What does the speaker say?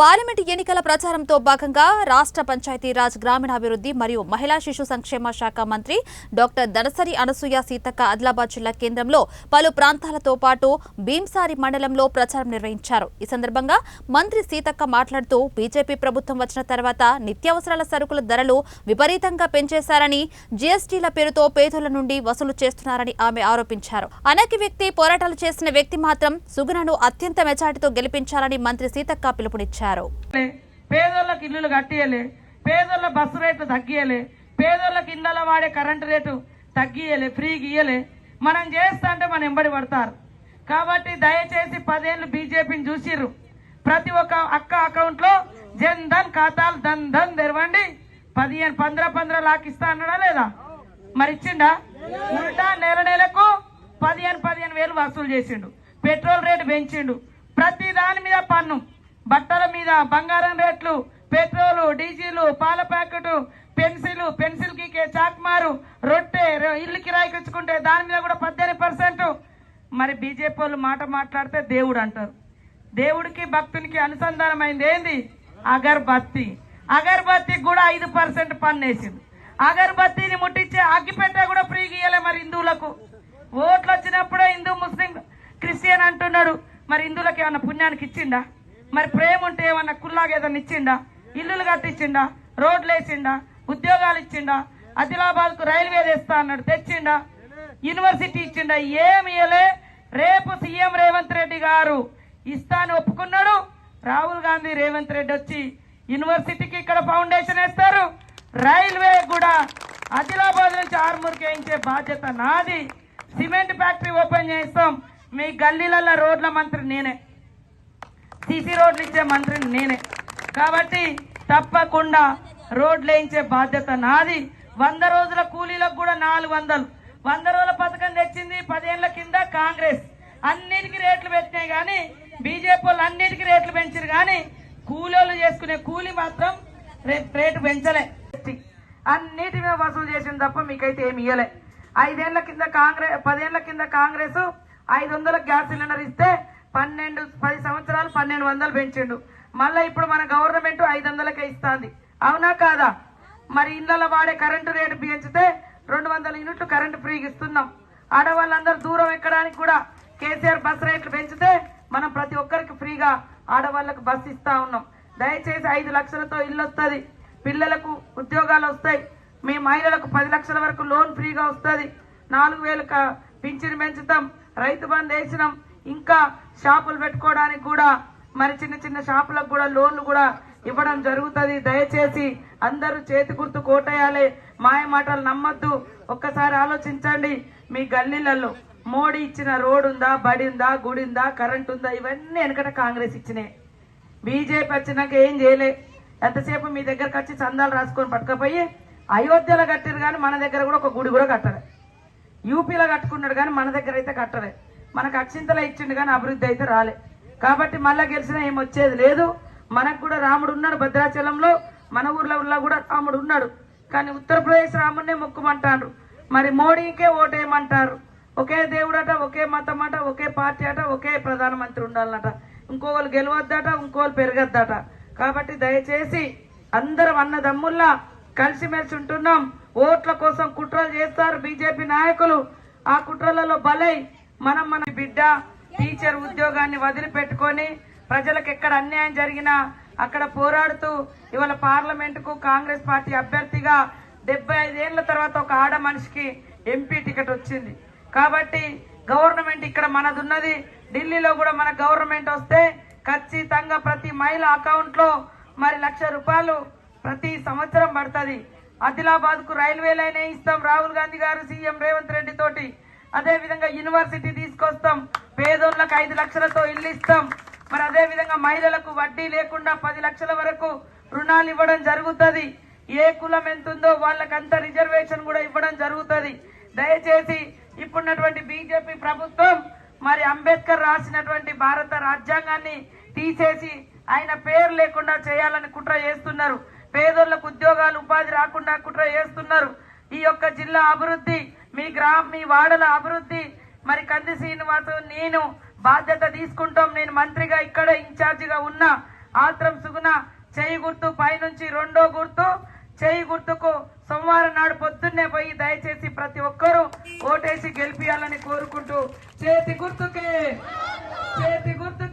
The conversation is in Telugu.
పార్లమెంటు ఎన్నికల ప్రచారంతో భాగంగా రాష్ట్ర పంచాయతీరాజ్ గ్రామీణాభివృద్ధి మరియు మహిళా శిశు సంక్షేమ శాఖ మంత్రి డాక్టర్ దనసరి అనసూయ సీతక్క ఆదిలాబాద్ జిల్లా కేంద్రంలో పలు ప్రాంతాలతో పాటు భీంసారి మండలంలో ప్రచారం నిర్వహించారు. ఈ సందర్భంగా మంత్రి సీతక్క మాట్లాడుతూ బీజేపీ ప్రభుత్వం వచ్చిన తర్వాత నిత్యావసరాల సరుకుల ధరలు విపరీతంగా పెంచేశారని జీఎస్టీల పేరుతో పేదల నుండి వసూలు చేస్తున్నారని ఆమె ఆరోపించారు. అనేక వ్యక్తి పోరాటాలు చేసిన వ్యక్తి మాత్రం సుగుణను అత్యంత మెజార్టీతో గెలిపించాలని మంత్రి సీతక్క పిలుపునిచ్చారు. లే. పేదోళ్ళకి ఇల్లులు కట్టియలే పేదోళ్ళ బస్సు రేట్లు తగ్గియలే పేదోళ్ళకి ఇళ్ళలో వాడే కరెంటు రేటు తగ్గియలే ఫ్రీకి ఇయ్యలే మనం చేస్తా అంటే మన ఎంబడి పడతారు. కాబట్టి దయచేసి పదేళ్ళు బీజేపీని చూసిర్రు. ప్రతి ఒక్క అక్క అకౌంట్లో జన్ ధన్ ఖాతాలు ధన్ ధన్ తెరవండి. పదిహేను పంద్ర పంద్ర లాక్ ఇస్తా అన్నాడా లేదా? మరి ఇచ్చిండా? ఉల్టా నెల నెలకు పదిహేను పదిహేను వేలు వసూలు చేసిండు. పెట్రోల్ రేటు పెంచిండు. ప్రతి దాని మీద బంగారం రేట్లు పెట్రోలు డీజిల్ పాల ప్యాకెట్ పెన్సిల్ పెన్సిల్కి చాక్మారు రొట్టె రొ- ఇల్లు కిరాయికి ఇచ్చుకుంటే దాని మీద కూడా పద్దెనిమిది పర్సెంట్. మరి బీజేపీ వాళ్ళు మాట మాట్లాడితే దేవుడు అంటారు. దేవుడికి భక్తునికి అనుసంధానమైంది ఏంది? అగర్బత్తి. అగర్బత్తికి కూడా ఐదు పర్సెంట్ పన్ను వేసింది. అగర్బత్తిని ముట్టించే అగ్గిపెట్ట కూడా ఫ్రీగా గీయలే మరి హిందువులకు. ఓట్లు వచ్చినప్పుడే హిందూ ముస్లిం క్రిస్టియన్ అంటున్నాడు. మరి హిందువులకు ఏమన్నా పుణ్యానికి ఇచ్చిండా? మరి ప్రేమ ఉంటే ఏమన్నా కుల్లాగా ఏదన్నా ఇచ్చిండా? ఇల్లులు కట్టించిండా? రోడ్లు వేసిండా? ఉద్యోగాలు ఇచ్చిండా? ఆదిలాబాద్కు రైల్వే తెస్తా అన్నాడు తెచ్చిండా? యూనివర్సిటీ ఇచ్చిండా? ఏమి ఇయ్యలే. రేపు సీఎం రేవంత్ రెడ్డి గారు ఇస్తాను ఒప్పుకున్నాడు. రాహుల్ గాంధీ రేవంత్ రెడ్డి వచ్చి యూనివర్సిటీకి ఇక్కడ ఫౌండేషన్ వేస్తారు. రైల్వే కూడా ఆదిలాబాద్ నుంచి ఆర్మూర్కి వేయించే బాధ్యత నాది. సిమెంట్ ఫ్యాక్టరీ ఓపెన్ చేస్తాం. మీ గల్లీలలో రోడ్ల మంత్రి నేనే. సిసి రోడ్లు ఇచ్చే మంత్రిని నేనే. కాబట్టి తప్పకుండా రోడ్లు వేయించే బాధ్యత నాది. వంద రోజుల కూలీలకు కూడా నాలుగు వందలు. వంద రోజుల పథకం తెచ్చింది పదేళ్ళ కింద కాంగ్రెస్. అన్నిటికీ రేట్లు పెట్టినాయి కానీ బీజేపీ వాళ్ళు అన్నిటికీ రేట్లు పెంచారు కానీ కూలీలు చేసుకునే కూలీ మాత్రం రేటు పెంచలే. అన్నిటి మీద వసూలు చేసింది తప్ప మీకైతే ఏమి ఇయ్యలే. ఐదేళ్ళ కింద కాంగ్రెస్ పదేళ్ళ కింద కాంగ్రెస్ ఐదు వందల గ్యాస్ సిలిండర్ ఇస్తే పన్నెండు పది సంవత్సరాలు పన్నెండు వందలు పెంచిండు. మళ్ళీ ఇప్పుడు మన గవర్నమెంట్ ఐదు వందలకే ఇస్తుంది. అవునా కాదా? మరి ఇళ్ళలో వాడే కరెంటు రేటు పెంచితే రెండు వందల యూనిట్లు కరెంటు ఫ్రీగా ఇస్తున్నాం. ఆడవాళ్ళందరూ దూరం ఎక్కడానికి కూడా కేసీఆర్ బస్ రేట్లు పెంచితే మనం ప్రతి ఒక్కరికి ఫ్రీగా ఆడవాళ్ళకు బస్ ఇస్తా ఉన్నాం. దయచేసి ఐదు లక్షలతో ఇల్లు వస్తుంది. పిల్లలకు ఉద్యోగాలు వస్తాయి. మీ మహిళలకు పది లక్షల వరకు లోన్ ఫ్రీగా వస్తుంది. నాలుగు వేలు పింఛను పెంచుతాం. రైతు బంద్ వేసినాం. ఇంకా షాపులు పెట్టుకోవడానికి కూడా మరి చిన్న చిన్న షాపులకు కూడా లోన్లు కూడా ఇవ్వడం జరుగుతుంది. దయచేసి అందరూ చేతి గుర్తు కోటేయాలి మాయ మాటలు నమ్మద్దు. ఒక్కసారి ఆలోచించండి. మీ గల్లీలలో మోడీ ఇచ్చిన రోడ్ ఉందా బడి ఉందా గుడి ఉందా కరెంట్ ఉందా ఇవన్నీ వెనకట కాంగ్రెస్ ఇచ్చినాయి బీజేపీ వచ్చినాక ఏం చేయలే? ఎంతసేపు మీ దగ్గరకు వచ్చి చందాలు రాసుకొని పట్టుకపోయి అయోధ్యలో కట్టారు కానీ మన దగ్గర కూడా ఒక గుడి కూడా కట్టలే. యూపీలో కట్టుకున్నాడు కానీ మన దగ్గర అయితే కట్టలే. మనకు అక్షింతలా ఇచ్చిండు కానీ అభివృద్ధి అయితే రాలే. కాబట్టి మళ్ళా గెలిచినా ఏం వచ్చేది లేదు. మనకు కూడా రాముడు ఉన్నాడు భద్రాచలంలో. మన ఊర్లో ఊర్లో కూడా రాముడు ఉన్నాడు. కానీ ఉత్తరప్రదేశ్ రాముడినే మొక్కుమంటారు మరి మోడీకే ఓటేయమంటారు. ఒకే దేవుడట ఒకే మతం అట ఒకే పార్టీ అట ఒకే ప్రధానమంత్రి ఉండాలన్నట ఇంకోళ్ళు గెలవద్దట ఇంకోళ్ళు పెరగద్దట. కాబట్టి దయచేసి అందరం అన్నదమ్ముల్లా కలిసిమెలిసి ఉంటున్నాం. ఓట్ల కోసం కుట్రలు చేస్తారు బీజేపీ నాయకులు. ఆ కుట్రలలో బలై మనం మన బిడ్డ టీచర్ ఉద్యోగాన్ని వదిలిపెట్టుకొని ప్రజలకు ఎక్కడ అన్యాయం జరిగినా అక్కడ పోరాడుతూ ఇవాళ పార్లమెంటుకు కాంగ్రెస్ పార్టీ అభ్యర్థిగా డెబ్బై ఐదేళ్ళ తర్వాత ఒక ఆడ మనిషికి ఎంపీ టికెట్ వచ్చింది. కాబట్టి గవర్నమెంట్ ఇక్కడ మనదున్నది. ఢిల్లీలో కూడా మన గవర్నమెంట్ వస్తే ఖచ్చితంగా ప్రతి మహిళ అకౌంట్లో మరి లక్ష రూపాయలు ప్రతి సంవత్సరం పడుతుంది. ఆదిలాబాద్కు రైల్వే లైన్ ఇస్తాం రాహుల్ గాంధీ గారు సీఎం రేవంత్ రెడ్డి తోటి. అదే విధంగా యూనివర్సిటీ తీసుకొస్తాం. పేదోళ్ళకు ఐదు లక్షలతో ఇల్లు ఇస్తాం. మరి అదే విధంగా మహిళలకు వడ్డీ లేకుండా పది లక్షల వరకు రుణాలు ఇవ్వడం జరుగుతుంది. ఏ కులం ఎంత ఉందో వాళ్ళకంత రిజర్వేషన్ కూడా ఇవ్వడం జరుగుతుంది. దయచేసి ఇప్పుడున్నటువంటి బీజేపీ ప్రభుత్వం మరి అంబేద్కర్ రాసినటువంటి భారత రాజ్యాంగాన్ని తీసేసి ఆయన పేరు లేకుండా చేయాలని కుట్ర చేస్తున్నారు. పేదోళ్ళకు ఉద్యోగాలు ఉపాధి రాకుండా కుట్ర చేస్తున్నారు. ఈ యొక్క జిల్లా అభివృద్ధి మీ గ్రామ మీ వాడల అభివృద్ధి. మరి కంది శ్రీనివాసు నేను బాధ్యత తీసుకుంటాం. నేను మంత్రిగా ఇక్కడ ఇన్ఛార్జిగా ఉన్నా. ఆత్రం సుగుణ చేయి గుర్తు పైనుంచి రెండో గుర్తు. చేయి గుర్తుకు సోమవారం నాడు పొద్దున్నే పోయి దయచేసి ప్రతి ఒక్కరూ ఓటేసి గెలిపియాలని కోరుకుంటూ చేతి గుర్తుకే చేతి గుర్తు